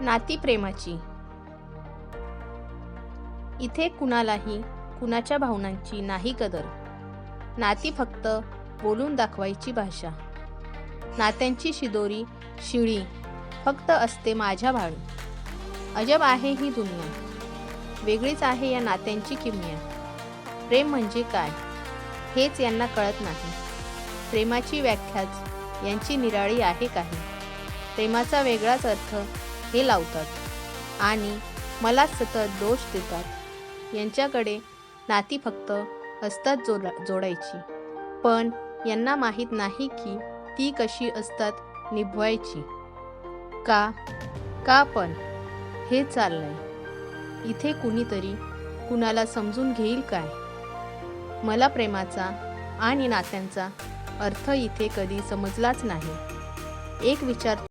नाती प्रेमाची. इथे कुणालाही कुणाच्या भावनांची नाही कदर. नाती फक्त बोलून दाखवायची भाषा. नात्यांची शिदोरी शिळी फक्त असते माझ्या भाळी अजब आहे ही दुनिया. वेगळीच आहे या नात्यांची किमया. प्रेम म्हणजे काय? हेच यांना कळत नाही. प्रेमाची व्याख्याच यांची निराळी आहे काही. प्रेमाचा वेगळाच अर्थ हे लावतात. आणि मला सतत दोष देतात. यांच्याकडे नाती फक्त असतात जोडा जोडायची. पण यांना माहीत नाही की ती कशी असतात निभवायची. का? का पण? हे चाललंय. इथे कुणीतरी कुणाला समजून घेईल काय? मला प्रेमाचा आणि नात्यांचा अर्थ इथे कधी समजलाच नाही. एक विचार